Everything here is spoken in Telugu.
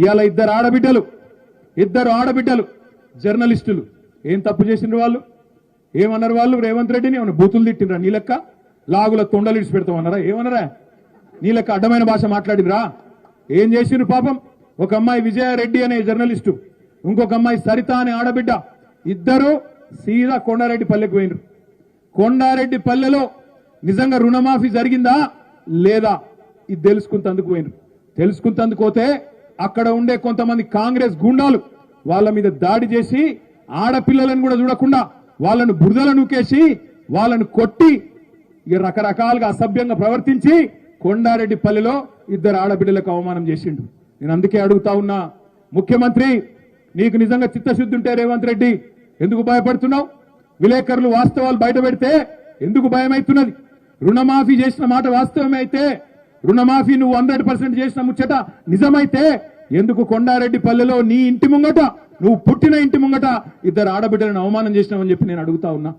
ఇవాళ ఇద్దరు ఆడబిడ్డలు ఇద్దరు ఆడబిడ్డలు జర్నలిస్టులు. ఏం తప్పు చేసిండ్రు వాళ్ళు? ఏమన్నారు వాళ్ళు? రేవంత్ రెడ్డిని ఏమైనా బూతులు తిట్టినరా నీలక్క లాగుల తొండలు ఇడిచి పెడతామన్నారా ఏమన్నారా నీలక్క అడ్డమైన భాష మాట్లాడినరా ఏం చేసిండ్రు పాపం? ఒక అమ్మాయి విజయారెడ్డి అనే జర్నలిస్టు ఇంకొక అమ్మాయి సరిత అనే ఆడబిడ్డ. ఇద్దరు సీదా కొండారెడ్డి పల్లెకు పోయినరు. కొండారెడ్డి పల్లెలో నిజంగా రుణమాఫీ జరిగిందా? లేదా? ఇది తెలుసుకుంటందుకు పోయినరు. తెలుసుకుంటందుకు పోతే అక్కడ ఉండే కొంతమంది కాంగ్రెస్ గుండాలు వాళ్ళ మీద దాడి చేసి ఆడపిల్లలను కూడా చూడకుండా వాళ్ళను బురదల నూకేసి వాళ్ళను కొట్టి ఇక రకరకాలుగా అసభ్యంగా ప్రవర్తించి కొండారెడ్డి పల్లెలో ఇద్దరు ఆడబిడ్డలకు అవమానం చేసిండు నేను అందుకే అడుగుతా ఉన్నా ముఖ్యమంత్రి నీకు నిజంగా చిత్తశుద్ధి ఉంటే రేవంత్ రెడ్డి ఎందుకు భయపడుతున్నావు? విలేకరులు వాస్తవాలు బయట పెడితే ఎందుకు భయమైతున్నది? రుణమాఫీ చేసిన మాట వాస్తవమే అయితే రుణమాఫీ నువ్వు హండ్రెడ్ పర్సెంట్ చేసిన ముచ్చట నిజమైతే ఎందుకు కొండారెడ్డి పల్లెలో నీ ఇంటి ముంగట నువ్వు పుట్టిన ఇంటి ముంగట ఇద్దరు ఆడబిడ్డలను అవమానం చేసినావని చెప్పి నేను అడుగుతా ఉన్నా.